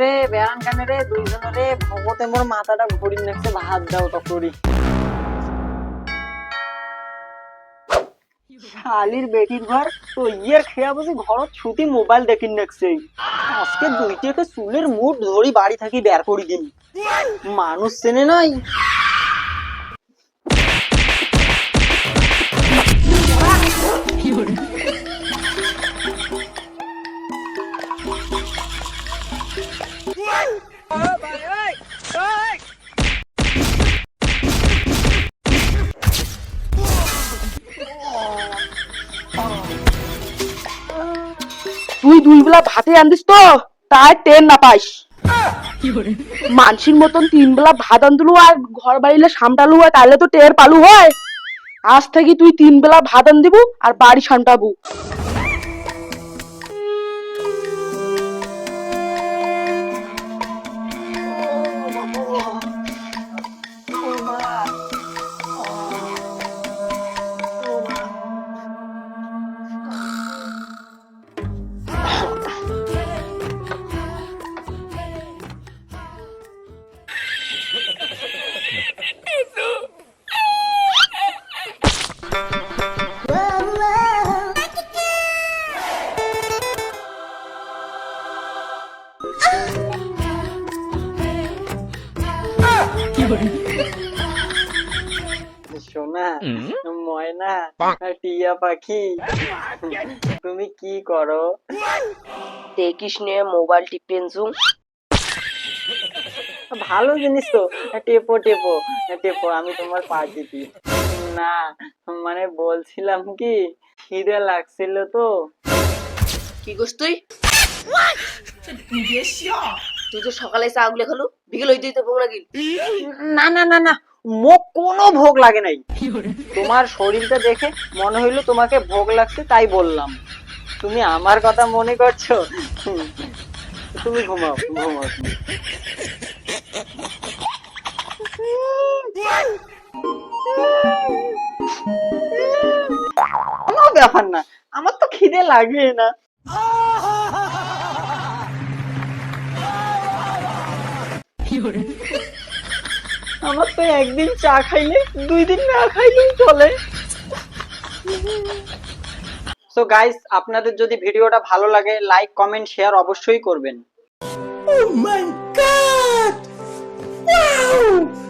রে বেড়ান কানে রে দুইজন রে ভগতে মোর মাথাটা ভাত দাও তো করি। শালির বেটির ঘর, তো ইয়ের খেয়া বসে ঘর ছুটি মোবাইল দেখিন নাকছে। আজকে দুইটাকে চুলের মুঠ ধরি বাড়ি থাকি বের করি দিন মানুষ চেনে নাই। তুই দুই বেলা ভাতে আনিস তো তাই টেন না পাইস। মানসির মতন তিন বেলা ভাত আনলু আর ঘর বাড়িলে সামটালু হয় তাহলে তো টের পালু হয়। আজ থেকে তুই তিন বেলা ভাত আন দিবু আর বাড়ি সামটাবু। সোনা ময়না টিয়া পাখি। তুমি কি করো? দেখিস নে মোবাইল টিপেনছু ভালো জিনিস তো। টেপো টেপো টেপো আমি তোমার পা টিপি না মানে বলছিলাম কি খিদে লাগছিল তো। কি করছ তুই? তুই তো সকালে চা গুলে খালু বিকেল হইতে হইতে ভোগ নাকি না না না না মোক কোনো ভোগ লাগে নাই। তোমার শরীরটা দেখে মনে হইল তোমাকে ভোগ লাগছে তাই বললাম। তুমি আমার কথা মনে করছ? তুমি ঘুমাও ঘুমাও। কোনো ব্যাপার না, আমার তো খিদে লাগে না। আমার তো একদিন চা খাইলে দুই দিন না খাইলেই চলে। সো গাইস আপনাদের যদি ভিডিওটা ভালো লাগে লাইক কমেন্ট শেয়ার অবশ্যই করবেন। Woo!